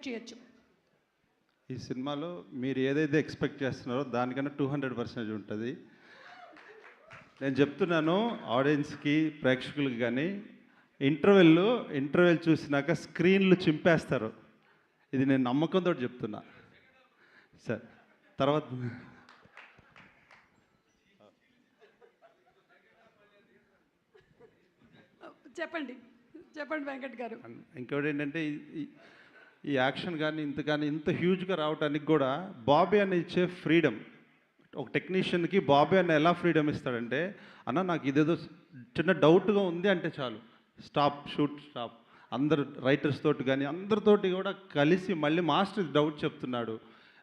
Expect చేయొచ్చు. ఈ సినిమాలో మీరు ఏదైతే ఎక్స్పెక్ట్ చేస్తున్నారో దానికన్నా టూ హండ్రెడ్ పర్సెంటేజ్ ఉంటుంది. నేను చెప్తున్నాను ఆడియన్స్కి ప్రేక్షకులకి కానీ ఇంటర్వెల్ ఇంటర్వెల్ చూసినాక స్క్రీన్లు చింపేస్తారు. ఇది నేను నమ్మకంతో చెప్తున్నా. సార్ తర్వాత చెప్పండి చెప్పండి వెంకట్ గారు. ఇంకోటి ఏంటంటే ఈ- యాక్షన్ కానీ ఇంత కానీ ఇంత హ్యూజ్గా రావడానికి కూడా బాబీ అని ఇచ్చే ఫ్రీడమ్ ఒక టెక్నీషియన్కి బాబీ అన్న ఎలా ఫ్రీడమ్ ఇస్తాడంటే అన్న నాకు ఇదేదో చిన్న డౌట్గా ఉంది అంటే చాలు. స్టాప్ షూట్ స్టాప్ అందరు రైటర్స్ తోటి కానీ అందరితోటి కూడా కలిసి మళ్ళీ మాస్టర్ డౌట్ చెప్తున్నాడు.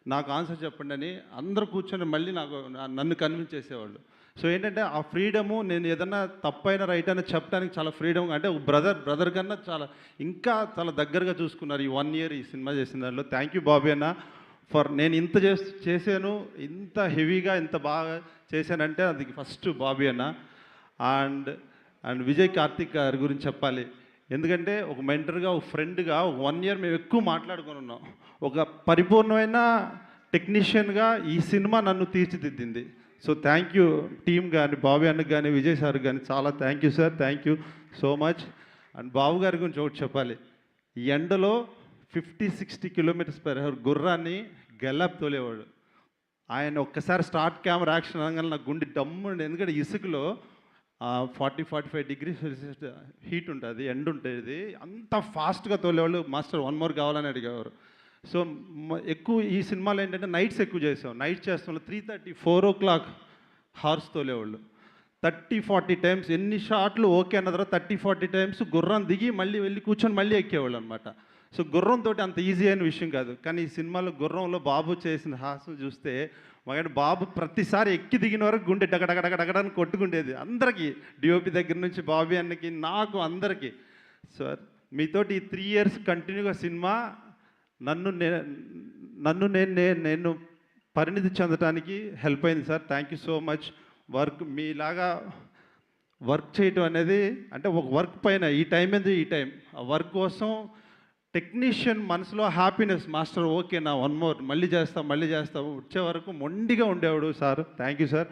నాకు ఆన్సర్ చెప్పండి అని అందరూ కూర్చొని మళ్ళీ నాకు నన్ను కన్విన్స్ చేసేవాళ్ళు. సో ఏంటంటే ఆ ఫ్రీడము నేను ఏదన్నా తప్పైన రైట్ అని చెప్పడానికి చాలా ఫ్రీడమ్ అంటే బ్రదర్ బ్రదర్ కన్నా చాలా ఇంకా చాలా దగ్గరగా చూసుకున్నారు ఈ వన్ ఇయర్ ఈ సినిమా చేసిన దానిలో థ్యాంక్ యూ బాబీ అన్న ఫర్ నేను ఇంత చేస్ చేశాను ఇంత హెవీగా ఇంత బాగా చేశానంటే అది ఫస్ట్ బాబీ అన్న. అండ్ అండ్ విజయ్ కార్తిక్ గారి గురించి చెప్పాలి. ఎందుకంటే ఒక మెంటర్గా ఒక ఫ్రెండ్గా ఒక వన్ ఇయర్ మేము ఎక్కువ మాట్లాడుకొని ఉన్నాం. ఒక పరిపూర్ణమైన టెక్నీషియన్గా ఈ సినిమా నన్ను తీర్చిదిద్దింది. సో థ్యాంక్ యూ టీమ్ కానీ బాబీ అన్నకు కానీ విజయ్ సార్ కానీ చాలా thank you sir thank you so much and Babu గారి గురించి ఒకటి చెప్పాలి. ఈ ఎండలో fifty sixty kilometres per hour గుర్రాన్ని గల్లాప్ తోలేవాడు. ఆయన ఒక్కసారి స్టార్ట్ కెమెరా యాక్షన్ అనగానే నా గుండె డమ్ము ఎందుకంటే ఇసుకలో forty forty five degree Celsius heat ఉంటుంది ఎండ్ ఉంటుంది అంత ఫాస్ట్గా తోలేవాళ్ళు. మాస్టర్ వన్ మోర్ కావాలని అడిగేవారు. సో ఎక్కువ ఈ సినిమాలో ఏంటంటే నైట్స్ ఎక్కువ చేసాం నైట్ చేస్తాం three thirty four o'clock horse తోలేవాళ్ళు thirty forty times ఎన్ని షాట్లు ఓకే అన్న తర్వాత థర్టీ ఫార్టీ టైమ్స్ గుర్రం దిగి మళ్ళీ వెళ్ళి కూర్చొని మళ్ళీ ఎక్కేవాళ్ళు అనమాట సో గుర్రంతో అంత ఈజీ అయిన విషయం కాదు. కానీ ఈ సినిమాలో గుర్రంలో బాబు చేసిన హాసం చూస్తే మగండి బాబు ప్రతిసారి ఎక్కి దిగిన వరకు గుండె డగడగడగడగడని కొట్టుకుండేది. అందరికీ డిఓపి దగ్గర నుంచి బాబీ అన్నకి నాకు అందరికీ. సార్ మీతోటి ఈ త్రీ ఇయర్స్ కంటిన్యూగా సినిమా నన్ను నే నన్ను నేను నే- నేను పరిణితి చెందడానికి హెల్ప్ అయింది sir. Thank you so much work మీలాగా వర్క్ చేయటం అనేది అంటే ఒక వర్క్ పైన ఈ టైం ఏంది? ఈ టైం ఆ వర్క్ కోసం టెక్నీషియన్ మనసులో హ్యాపీనెస్ మాస్టర్ ఓకే నా వన్ మోర్ మళ్ళీ చేస్తా మళ్ళీ చేస్తా. వచ్చే వరకు మొండిగా ఉండేవాడు సార్. థ్యాంక్ యూ సార్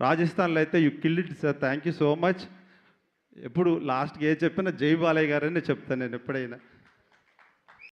రాజస్థాన్లో అయితే you killed it sir thank you so much ఎప్పుడు లాస్ట్కి ఏ చెప్పినా జై బాలయ్య గారనే చెప్తాను నేను ఎప్పుడైనా.